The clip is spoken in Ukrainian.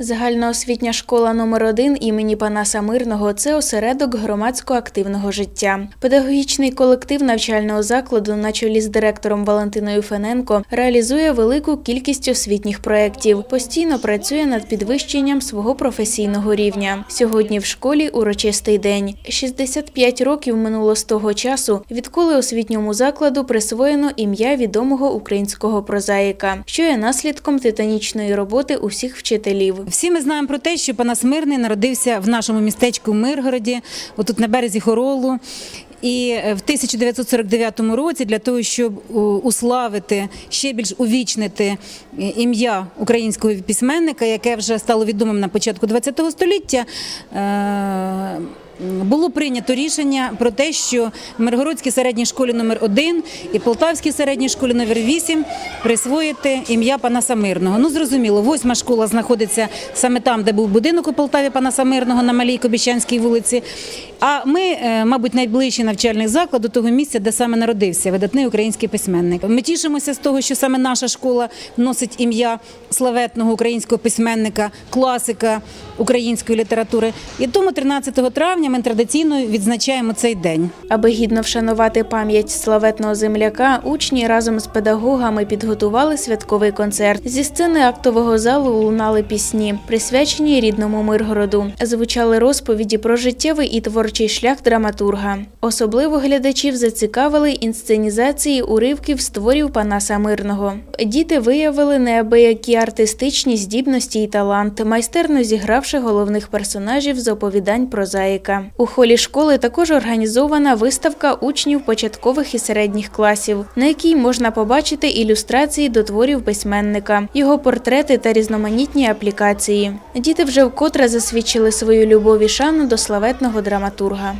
Загальноосвітня школа номер 1 імені Панаса Мирного це осередок громадсько-активного життя. Педагогічний колектив навчального закладу на чолі з директором Валентиною Фененко реалізує велику кількість освітніх проєктів, постійно працює над підвищенням свого професійного рівня. Сьогодні в школі урочистий день. 65 років минуло з того часу, відколи освітньому закладу присвоєно ім'я відомого українського прозаїка, що є наслідком титанічної роботи усіх вчителів. Всі ми знаємо про те, що Панас Мирний народився в нашому містечку Миргороді, отут на березі Хоролу. І е, в 1949 році для того, щоб уславити ще більш увічнити е, ім'я українського письменника, яке вже стало відомим на початку ХХ століття. Було прийнято рішення про те, що Миргородській середній школі номер 1 і Полтавській середній школі номер 8 присвоїти ім'я Панаса Мирного. Ну зрозуміло, восьма школа знаходиться саме там, де був будинок у Полтаві пана Самирного на Малій Кобіщанській вулиці. А ми, е, мабуть, найближчий навчальний заклад до того місця, де саме народився видатний український письменник. Ми тішимося з того, що саме наша школа носить ім'я славетного українського письменника, класика української літератури. І тому 13 травня ми традиційно відзначаємо цей день. Аби гідно вшанувати пам'ять славетного земляка, учні разом з педагогами підготували святковий концерт. Зі сцени актового залу лунали пісні, присвячені рідному Миргороду. Звучали розповіді про життєвий і творчий шлях драматурга. Особливо глядачів зацікавили інсценізації уривків з творів Панаса Мирного. Діти виявили неабиякі артистичні здібності і талант, майстерно зігравши головних персонажів з оповідань прозаїка. У холі школи також організована виставка учнів початкових і середніх класів, на якій можна побачити ілюстрації до творів письменника, його портрети та різноманітні аплікації. Діти вже вкотре засвідчили свою любов і шану до славетного драматурга. Петербурга.